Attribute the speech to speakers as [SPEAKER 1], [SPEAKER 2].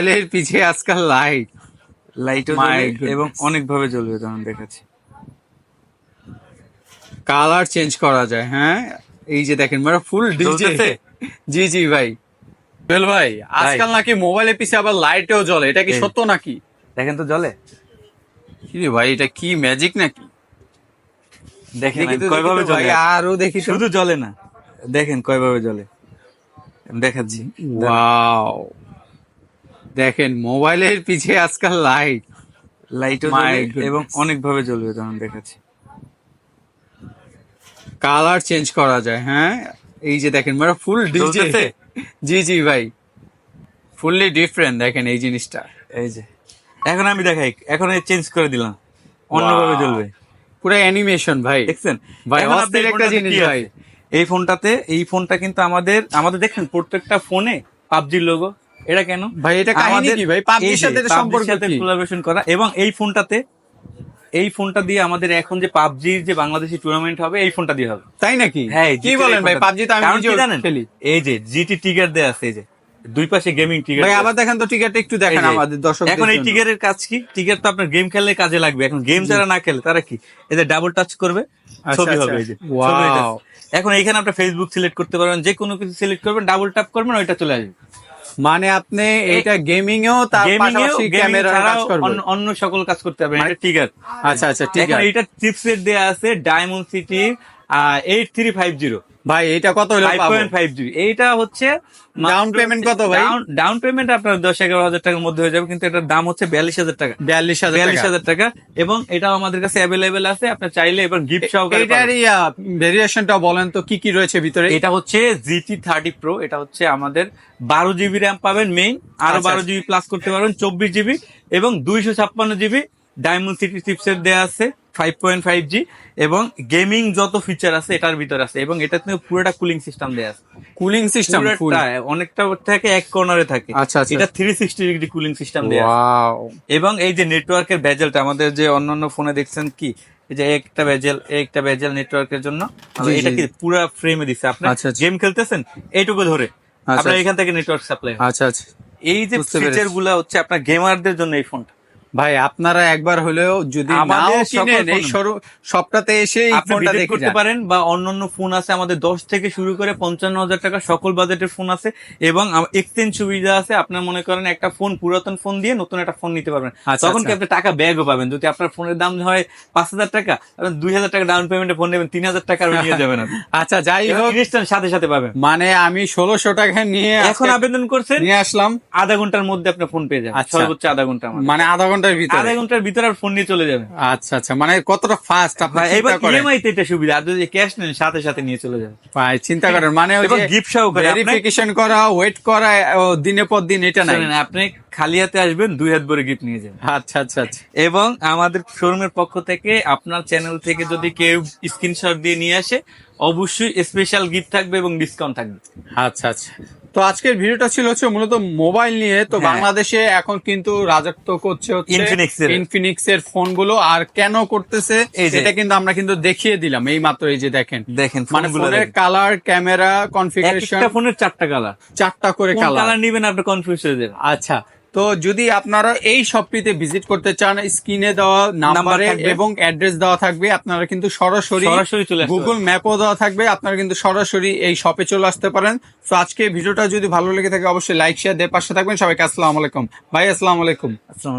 [SPEAKER 1] মোবাইলের পিছে আজকাল লাইট
[SPEAKER 2] লাইটও জ্বলে এবং অনেক ভাবে জ্বলবে তেমন দেখাচ্ছি।
[SPEAKER 1] কালার চেঞ্জ করা যায় হ্যাঁ? এই যে দেখেন মানে ফুল ডিজে জি জি ভাই। বেল ভাই আজকাল নাকি মোবাইলের পিছে আবার লাইটেও জ্বলে। এটা কি সত্য নাকি?
[SPEAKER 2] দেখেন তো জ্বলে?
[SPEAKER 1] কি রে ভাই এটা কি ম্যাজিক নাকি?
[SPEAKER 2] দেখেন কয়ভাবে জ্বলে?
[SPEAKER 1] আরও দেখি
[SPEAKER 2] শুধু জ্বলে না। দেখেন কয়ভাবে জ্বলে। দেখাচ্ছি।
[SPEAKER 1] ওয়াও দেখেন মোবাইলের পিছে আজকাল লাইট
[SPEAKER 2] লাইটও জ্বলে এবং অনেক ভাবে জ্বলবে তেমন দেখাচ্ছি।
[SPEAKER 1] কালার চেঞ্জ করা যায় হ্যাঁ? এই যে দেখেন মানে ফুল ডিজে জি জি ভাই। ফুললি ডিফারেন্ট দেখেন এই জিনিসটা।
[SPEAKER 2] এই যে। এখন আমি দেখাই এখন চেঞ্জ করে দিলাম। অন্যভাবে. জ্বলবে।
[SPEAKER 1] পুরো অ্যানিমেশন ভাই।
[SPEAKER 2] দেখছেন?
[SPEAKER 1] ভাই, অস্থির একটা জিনিস ভাই।
[SPEAKER 2] এই ফোনটাতে এই ফোনটা কিন্তু আমাদের আমাদের দেখেন প্রত্যেকটা ফোনে পাবজির লোগো এটা কেন?
[SPEAKER 1] ভাই, এটা কাহিনী কি ভাই? PUBG র
[SPEAKER 2] এই যে,
[SPEAKER 1] সাথে সম্পর্ক
[SPEAKER 2] সাথে
[SPEAKER 1] কি?
[SPEAKER 2] collaboration করা এবং এই ফোনটাতে এই ফোনটা দিয়ে আমাদের এখন যে পাবজির যে বাংলাদেশি টুর্নামেন্ট হবে এই ফোনটা দিয়ে হবে।
[SPEAKER 1] তাই নাকি?
[SPEAKER 2] হ্যাঁ
[SPEAKER 1] কি বলেন ভাই? পাবজি তো আমি
[SPEAKER 2] জানেন? এই যে জিটি টিগার দেয়া আছে এই যে দুই পাশে গেমিং টিগার
[SPEAKER 1] ভাই আবার দেখেন তো টিকিটটা একটু দেখেন আমাদের দর্শক
[SPEAKER 2] এখন এই টিগারের কাজ কি? টিগার তো আপনার গেম খেললে কাজে লাগবে। এখন গেম যারা না খেলে তারা কি? এই যে ডাবল টাচ করবে
[SPEAKER 1] আচ্ছা,
[SPEAKER 2] ছবি
[SPEAKER 1] আচ্ছা।
[SPEAKER 2] হবে এই যে। এখন এইখানে আপনি ফেসবুক সিলেক্ট করতে পারবেন যে কোনো কিছু সিলেক্ট করবেন ডাবল ট্যাপ করবেন ওইটা চলে আসবে।
[SPEAKER 1] মানে আপনি এটা গেমিং এও তার
[SPEAKER 2] গেমিং
[SPEAKER 1] পাশাপাশি ক্যামেরা কাজ করবে।
[SPEAKER 2] অন্য সকল কাজ করতে পারবেন এটা আছে।
[SPEAKER 1] আচ্ছা আচ্ছা ঠিক
[SPEAKER 2] এটা চিপসেট দেয়া আছে Dimensity eight three five zero
[SPEAKER 1] ভাই এটা কত হলো
[SPEAKER 2] ফাইভ পয়েন্ট ফাইভ জিবি এইটা হচ্ছে
[SPEAKER 1] Down payment কত ভাই?
[SPEAKER 2] ডাউন পেমেন্ট আপনার দশ এগারো হাজার টাকার মধ্যে হয়ে যাবে কিন্তু এটার দাম হচ্ছে বিয়াল্লিশ হাজার টাকা
[SPEAKER 1] বিয়াল্লিশ হাজার
[SPEAKER 2] বিয়াল্লিশ হাজার টাকা এবং এটাও আমাদের কাছে অ্যাভেলেবেল আছে আপনি চাইলে এবার গিফট সহকারে পাবেন।
[SPEAKER 1] এটারই ভেরিয়েশনটা বলেন তো কি কি রয়েছে ভিতরে
[SPEAKER 2] এটা হচ্ছে জিটি থার্টি প্রো এটা হচ্ছে আমাদের বারো জিবি র্যাম পাবেন মেইন আরও
[SPEAKER 1] আচ্ছা,
[SPEAKER 2] বারো জিবি প্লাস করতে পারবেন চব্বিশ জিবি এবং দুইশো ছাপ্পান্ন জিবি ডায়মন্ড সিটি চিপসেট দেওয়া আছে ফাইভ পয়েন্ট ফাইভ জি এবং গেমিং যত ফিচার আছে এটার ভিতরে আছে এবং এটা তুমি পুরোটা কুলিং সিস্টেম দেওয়া আছে।
[SPEAKER 1] কুলিং সিস্টেম
[SPEAKER 2] অনেকটা থাকে এক কর্নারে থাকে।
[SPEAKER 1] আচ্ছা, আচ্ছা।
[SPEAKER 2] এটা three sixty degree cooling system দেওয়া এবং এই যে নেটওয়ার্কের ব্যাজেলটা আমাদের যে অন্যান্য ফোনে দেখছেন কি এই যে একটা ব্যাজেল একটা ব্যাজেল নেটওয়ার্কের জন্য এটা। কি পুরো ফ্রেমে দিছে? আপনি
[SPEAKER 1] আচ্ছা, আচ্ছা।
[SPEAKER 2] গেম খেলতেছেন? এইটুকু ধরে। আপনার এখান থেকে নেটওয়ার্ক সাপ্লাই
[SPEAKER 1] আচ্ছা আচ্ছা।
[SPEAKER 2] এই যে ফিচারগুলা হচ্ছে আপনার গেমারদের জন্য এই ফোনটা
[SPEAKER 1] ভাই আপনারা একবার হলেও যদি নাও
[SPEAKER 2] সকল
[SPEAKER 1] কিনেন এই সবটাতে এসে ফোনটা দেখে
[SPEAKER 2] করতে পারেন বা অন্যান্য ফোন আছে আমাদের দশ থেকে শুরু করে পঞ্চান্ন হাজার টাকা সকল বাজেটের ফোন আছে এবং এক্সচেঞ্জ সুবিধা আছে। আপনার মনে করেন একটা ফোন পুরাতন ফোন দিয়ে নতুন একটা ফোন নিতে পারবেন।
[SPEAKER 1] আচ্ছা,
[SPEAKER 2] তখন কি
[SPEAKER 1] আচ্ছা।
[SPEAKER 2] আপনি টাকা ব্যাগও পাবেন। যদি আপনার ফোনের দাম হয় পাঁচ হাজার টাকা আপনি দুই হাজার টাকা ডাউন পেমেন্টে ফোন নেবেন তিন হাজার টাকা নিয়ে যাবেন
[SPEAKER 1] আচ্ছা যাই হোক।
[SPEAKER 2] সাথে সাথে পাবেন।
[SPEAKER 1] মানে আমি ষোলোশো টাকা নিয়ে
[SPEAKER 2] এখন আবেদন করছেন।
[SPEAKER 1] নিয়ে আসলাম।
[SPEAKER 2] আধা ঘণ্টার মধ্যে আপনার ফোন পেয়ে যাবেন।
[SPEAKER 1] আচ্ছা।
[SPEAKER 2] সর্বোচ্চ আধা ঘণ্টা
[SPEAKER 1] মানে আধা ঘণ্টার ভিতরে?
[SPEAKER 2] আধা ঘণ্টার ভিতরে আর ফোন নিয়ে চলে যাবে।
[SPEAKER 1] আচ্ছা আচ্ছা মানে কতটা ফাস্ট
[SPEAKER 2] আপনার এবার ইএমআই তে এটা সুবিধা আর যদি ক্যাশ নেন সাথে সাথে নিয়ে চলে যাবে।
[SPEAKER 1] ভাই চিন্তা করেন মানে ওই
[SPEAKER 2] gift সহকারে
[SPEAKER 1] ভেরিফিকেশন করা ওয়েট করা দিনে দিনের পর দিন এটা নাই।
[SPEAKER 2] আপনি খালি হাতে আসবেন দুই হাত ভরে গিফট নিয়ে যাবেন।
[SPEAKER 1] আচ্ছা আচ্ছা আচ্ছা।
[SPEAKER 2] এবং আমাদের শোরুমের পক্ষ থেকে আপনার চ্যানেল থেকে যদি কেউ স্ক্রিনশট দিয়ে নিয়ে আসে অবশ্যই স্পেশাল গিফট থাকবে এবং ডিসকাউন্ট থাকবে।
[SPEAKER 1] আচ্ছা আচ্ছা। তো আজকের ভিডিওটা ছিল হচ্ছে মূলত মোবাইল নিয়ে। তো
[SPEAKER 2] হ্যাঁ।
[SPEAKER 1] বাংলাদেশে এখন কিন্তু রাজত্ব করছে হচ্ছে ইনফিনিক্স এর ফোনগুলো আর কেন করতেছে এটা কিন্তু আমরা কিন্তু দেখিয়ে দিলাম। এই মাত্র এই যে দেখেন।
[SPEAKER 2] দেখেন
[SPEAKER 1] মানে ফোনের কালার ক্যামেরা কনফিগারেশন
[SPEAKER 2] ফোনের চারটা কালার
[SPEAKER 1] চারটা করে কালার
[SPEAKER 2] কালার নিবেন আপনি কনফিউজ হয়ে যাবেন।
[SPEAKER 1] আচ্ছা। তো যদি আপনারা এই শপটিতে ভিজিট করতে চান স্ক্রিনে দেওয়া নাম্বারে এবং অ্যাড্রেস দেওয়া থাকবে আপনারা কিন্তু সরাসরি
[SPEAKER 2] সরাসরি চলে
[SPEAKER 1] গুগল ম্যাপও দেওয়া থাকবে আপনারা কিন্তু সরাসরি এই শপে চলে আসতে পারেন। তো আজকে ভিডিওটা যদি ভালো লেগে থাকে অবশ্যই লাইক শেয়ার দিয়ে পাশে থাকবেন। সবাইকে আসসালামু আলাইকুম। ভাই আসসালামু আলাইকুম।
[SPEAKER 2] আসসালামু আলাইকুম।